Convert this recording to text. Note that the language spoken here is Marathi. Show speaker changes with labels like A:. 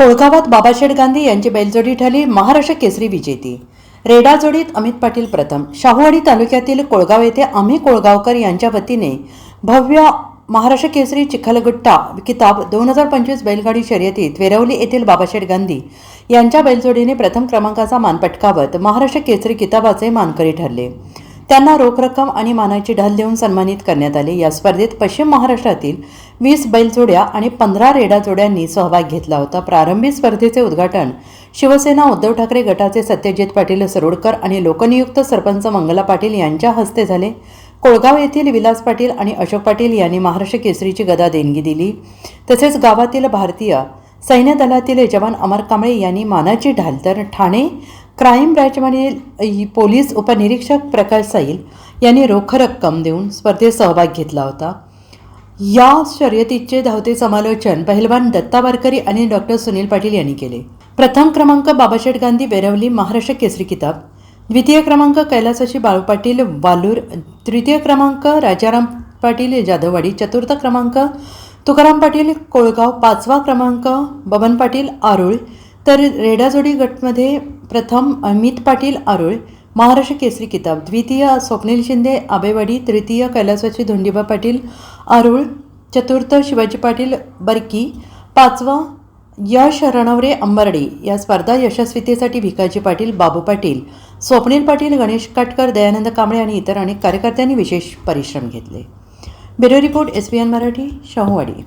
A: कोळगावात बाबाशेठ गांधी यांची बैलजोडी ठरली महाराष्ट्र केसरी विजेती. रेडा जोडीत अमित पाटील प्रथम. शाहूवाडी तालुक्यातील कोळगाव येथे आम्ही कोळगावकर यांच्या वतीने भव्य महाराष्ट्र केसरी चिखलगुट्टा किताब दोन हजार पंचवीस बैलगाडी शर्यतीत वेरवली येथील बाबाशेठ गांधी यांच्या बैलजोडीने प्रथम क्रमांकाचा मान पटकावत महाराष्ट्र केसरी किताबाचे मानकरी ठरले. त्यांना रोख रक्कम आणि मानाची ढाल देऊन सन्मानित करण्यात आले. या स्पर्धेत पश्चिम महाराष्ट्रातील वीस बैलजोड्या आणि पंधरा रेडा जोड्यांनी सहभाग घेतला होता. प्रारंभी स्पर्धेचे उद्घाटन शिवसेना उद्धव ठाकरे गटाचे सत्यजित पाटील सरोडकर आणि लोकनियुक्त सरपंच मंगला पाटील यांच्या हस्ते झाले. कोळगाव येथील विलास पाटील आणि अशोक पाटील यांनी महाराष्ट्र केसरीची गदा देणगी दिली. तसेच गावातील भारतीय सैन्य दलातील जवान अमर कांबळे यांनी मानाची ढाल तर ठाणे क्राईम ब्रँचमधील पोलीस उपनिरीक्षक प्रकाश सैल यांनी रोख रक्कम देऊन स्पर्धेत सहभाग घेतला होता. या शर्यतीचे धावते समालोचन पहिलवान दत्ता वारकरी आणि डॉक्टर सुनील पाटील यांनी केले. प्रथम क्रमांक बाबाशेठ गांधी बेरवली महाराष्ट्र केसरी किताब. द्वितीय क्रमांक कैलासाशी बाळू पाटील वालूर. तृतीय क्रमांक राजाराम पाटील जाधववाडी. चतुर्थ क्रमांक तुकाराम पाटील कोळगाव. पाचवा क्रमांक बबन पाटील आरुळ. तर रेडाजोडी गटमध्ये प्रथम अमित पाटील आरुळ महाराष्ट्र केसरी किताब द्वितीय स्वप्नील शिंदे आबेवाडी तृतीय कैलासाची धोंडीबा पाटील आरुळ चतुर्थ शिवाजी पाटील बरकी पाचवा यश रणवरे अंबर्डे या स्पर्धा यशस्वीतेसाठी भिकाजी पाटील बाबू पाटील स्वप्नील पाटील गणेश काटकर दयानंद कांबळे आणि इतर अनेक कार्यकर्त्यांनी विशेष परिश्रम घेतले. Bureau report S B N Marathi Shahuwadi.